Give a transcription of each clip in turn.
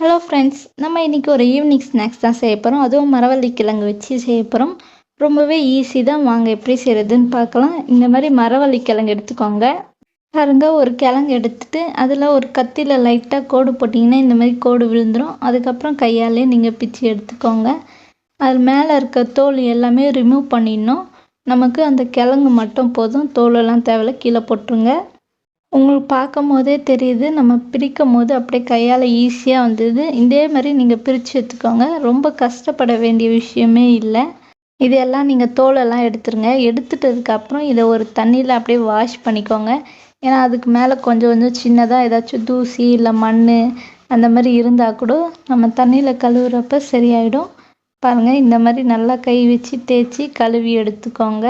Hello friends நம்ம இன்றைக்கி ஒரு ஈவினிங் ஸ்நாக்ஸ் தான் செய்ய போகிறோம் அதுவும் மரவள்ளி கிழங்கு வச்சு செய்ய போகிறோம் ரொம்பவே ஈஸி தான். வாங்க எப்படி செய்கிறதுன்னு பார்க்கலாம். இந்த மாதிரி மரவள்ளி கிழங்கு எடுத்துக்கோங்க. பாருங்க ஒரு கிழங்கு எடுத்துட்டு அதில் ஒரு கத்தியில் லைட்டாக கோடு போட்டிங்கன்னா இந்த மாதிரி கோடு விழுந்துடும் அதுக்கப்புறம் கையாலே நீங்கள் பிச்சு எடுத்துக்கோங்க. அது மேலே இருக்க தோல் எல்லாமே ரிமூவ் பண்ணிடணும். நமக்கு அந்த கிழங்கு மட்டும் போதும். தோலெல்லாம் தேவையில்ல. கீழே போட்டுருங்க. உங்களுக்கு பார்க்கும் போதே தெரியுது நம்ம பிரிக்கும் போது அப்படியே கையால் ஈஸியாக வந்தது. இதே மாதிரி நீங்கள் பிரித்து எடுத்துக்கோங்க. ரொம்ப கஷ்டப்பட வேண்டிய விஷயமே இல்லை. இதெல்லாம் நீங்கள் தோலெல்லாம் எடுத்துருங்க. எடுத்துட்டதுக்கப்புறம் இதை ஒரு தண்ணியில் அப்படியே வாஷ் பண்ணிக்கோங்க. ஏன்னா அதுக்கு மேலே கொஞ்சம் கொஞ்சம் சின்னதாக ஏதாச்சும் தூசி இல்லை மண் அந்த மாதிரி இருந்தால் கூட நம்ம தண்ணியில் கழுவுறப்ப சரியாயிடும். பாருங்கள் இந்த மாதிரி நல்லா கை வச்சு தேய்ச்சி கழுவி எடுத்துக்கோங்க.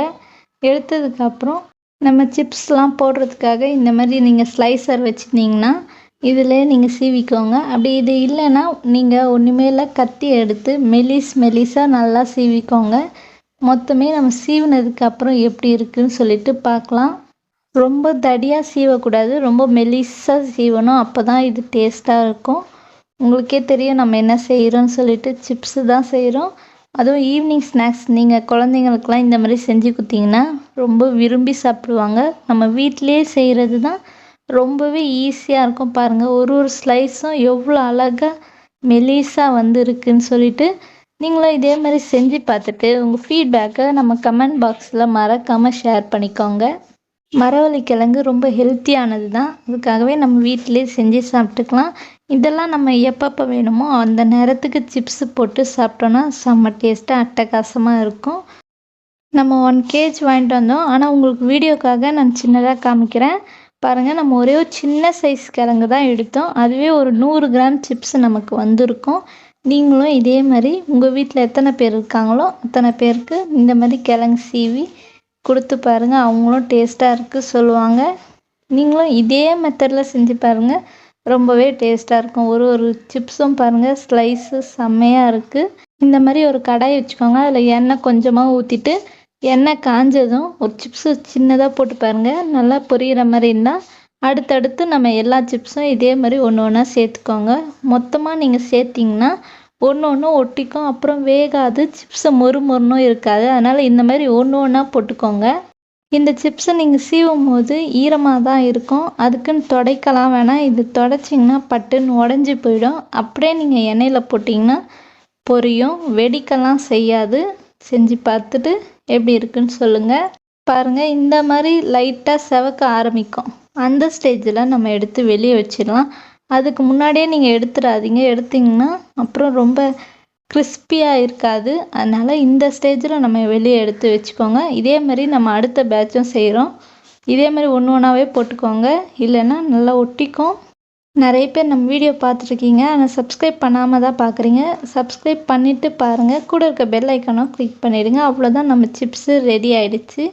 எடுத்ததுக்கப்புறம் நம்ம சிப்ஸ்லாம் போடுறதுக்காக இந்த மாதிரி நீங்கள் ஸ்லைசர் வச்சுருந்தீங்கன்னா இதில் நீங்கள் சீவிக்கோங்க. அப்படி இது இல்லைன்னா நீங்கள் ஒன்றுமேல கத்தி எடுத்து மெலிஸ் மெலிஸாக நல்லா சீவிக்கோங்க. மொத்தமே நம்ம சீவினதுக்கு அப்புறம் எப்படி இருக்குன்னு சொல்லிட்டு பார்க்கலாம். ரொம்ப தடியாக சீவக்கூடாது ரொம்ப மெலிஸாக சீவணும் அப்போ தான் இது டேஸ்ட்டாக இருக்கும். உங்களுக்கே தெரியும் நம்ம என்ன செய்கிறோன்னு சொல்லிட்டு சிப்ஸு தான் செய்கிறோம் அதுவும் ஈவினிங் ஸ்நாக்ஸ் நீங்கள் குழந்தைங்களுக்குலாம் இந்த மாதிரி செஞ்சு கொடுத்தீங்கன்னா ரொம்ப விரும்பி சாப்பிடுவாங்க. நம்ம வீட்டிலே செய்கிறது தான் ரொம்பவே ஈஸியாக இருக்கும் பாருங்கள் ஒரு ஒரு ஸ்லைஸும் எவ்வளோ அழகாக மெலிசாக வந்துருக்குன்னு சொல்லிட்டு நீங்களும் இதே மாதிரி செஞ்சு பார்த்துட்டு உங்கள் ஃபீட்பேக்கை நம்ம கமெண்ட் பாக்ஸில் மறக்காமல் ஷேர் பண்ணிக்கோங்க. மரவள்ளி கிழங்கு ரொம்ப ஹெல்த்தியானது தான் அதுக்காகவே நம்ம வீட்டிலே செஞ்சு சாப்பிட்டுக்கலாம். இதெல்லாம் நம்ம எப்பப்போ வேணுமோ அந்த நேரத்துக்கு சிப்ஸு போட்டு சாப்பிட்டோன்னா செம்ம டேஸ்ட்டாக அட்டகாசமாக இருக்கும். நம்ம ஒன் கேஜ் வாங்கிட்டு வந்தோம். ஆனால் உங்களுக்கு வீடியோக்காக நான் சின்னதாக காமிக்கிறேன். பாருங்கள் நம்ம ஒரே ஒரு சின்ன சைஸ் கிழங்கு தான் எடுத்தோம். அதுவே ஒரு நூறு கிராம் சிப்ஸ் நமக்கு வந்திருக்கும். நீங்களும் இதே மாதிரி உங்கள் வீட்டில் எத்தனை பேர் இருக்காங்களோ அத்தனை பேருக்கு இந்த மாதிரி கிழங்கு சீவி கொடுத்து பாருங்கள் அவங்களும் டேஸ்ட்டாக இருக்குது சொல்லுவாங்க. நீங்களும் இதே மெத்தடில் செஞ்சு பாருங்கள் ரொம்பவே டேஸ்ட்டாக இருக்கும். ஒரு ஒரு சிப்ஸும் பாருங்கள் ஸ்லைஸு செம்மையாக இருக்குது இந்த மாதிரி ஒரு கடாய் வச்சுக்கோங்க. அதில் எண்ணெய் கொஞ்சமாக ஊற்றிட்டு எண்ணெய் காஞ்சதும் ஒரு சிப்ஸு சின்னதாக போட்டு பாருங்கள் நல்லா பொரியிற மாதிரி இருந்தால் அடுத்தடுத்து நம்ம எல்லா சிப்ஸும் இதே மாதிரி ஒன்று ஒன்றா சேர்த்துக்கோங்க. மொத்தமாக நீங்கள் சேர்த்திங்கன்னா ஒன்று ஒன்று ஒட்டிக்கும். அப்புறம் வேகாது. சிப்ஸை மொறு மொறுனும் இருக்காது. அதனால் இந்த மாதிரி ஒன்று ஒன்றா போட்டுக்கோங்க. இந்த சிப்ஸை நீங்கள் சீவும் போது ஈரமாக தான் இருக்கும். அதுக்குன்னு துடைக்கலாம் வேணாம். இது துடைச்சிங்கன்னா பட்டுன்னு உடஞ்சி போயிடும். அப்படியே நீங்கள் எண்ணெயில் போட்டிங்கன்னா பொரியும். வெடிக்கலாம் செய்யாது. செஞ்சு பார்த்துட்டு எப்படி இருக்குன்னு சொல்லுங்கள் பாருங்கள் இந்த மாதிரி லைட்டாக செவக்க ஆரம்பிக்கும். அந்த ஸ்டேஜில் நம்ம எடுத்து வெளியே வச்சிடலாம். அதுக்கு முன்னாடியே நீங்கள் எடுத்துடாதீங்க. எடுத்திங்கன்னா அப்புறம் ரொம்ப கிறிஸ்பியாக இருக்காது. அதனால் இந்த ஸ்டேஜில் நம்ம வெளியே எடுத்து வச்சுக்கோங்க. இதே மாதிரி நம்ம அடுத்த பேட்சும் செய்கிறோம் இதே மாதிரி ஒன்று ஒன்றாவே போட்டுக்கோங்க. இல்லைன்னா நல்லா ஒட்டிக்கும். நிறைய பேர் நம்ம வீடியோ பார்த்துருக்கீங்க. ஆனால் சப்ஸ்கிரைப் பண்ணாமல் தான் பார்க்குறீங்க. சப்ஸ்கிரைப் பண்ணிவிட்டு பாருங்கள் கூட இருக்க பெல் ஐக்கனும் கிளிக் பண்ணிவிடுங்க அவ்வளோதான் நம்ம சிப்ஸு ரெடி ஆகிடுச்சு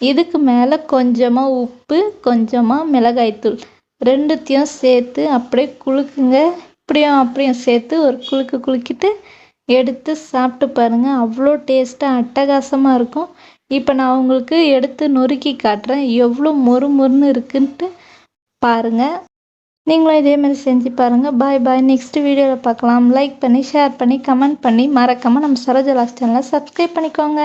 இதுக்கு மேலே கொஞ்சமாக உப்பு கொஞ்சமாக மிளகாய்த்தூள் ரெண்டுத்தையும் சேர்த்து அப்படியே குலுக்குங்க. இப்படியும் அப்படியும் சேர்த்து ஒரு குலுக்கு குலுக்கிட்டு எடுத்து சாப்பிட்டு பாருங்கள் அவ்வளோ டேஸ்ட்டாக அட்டகாசமாக இருக்கும். இப்போ நான் உங்களுக்கு எடுத்து நொறுக்கி காட்டுறேன். எவ்வளோ மொறு மொறுன்னு இருக்குன்ட்டு பாருங்கள் நீங்களும் இதே மாதிரி செஞ்சு பாருங்கள் பாய் பாய் நெக்ஸ்ட் வீடியோவில் பார்க்கலாம். லைக் பண்ணி ஷேர் பண்ணி கமெண்ட் பண்ணி மறக்காமல் நம்ம சரோஜா லாஸ்ட் சேனலை சப்ஸ்கிரைப் பண்ணிக்கோங்க.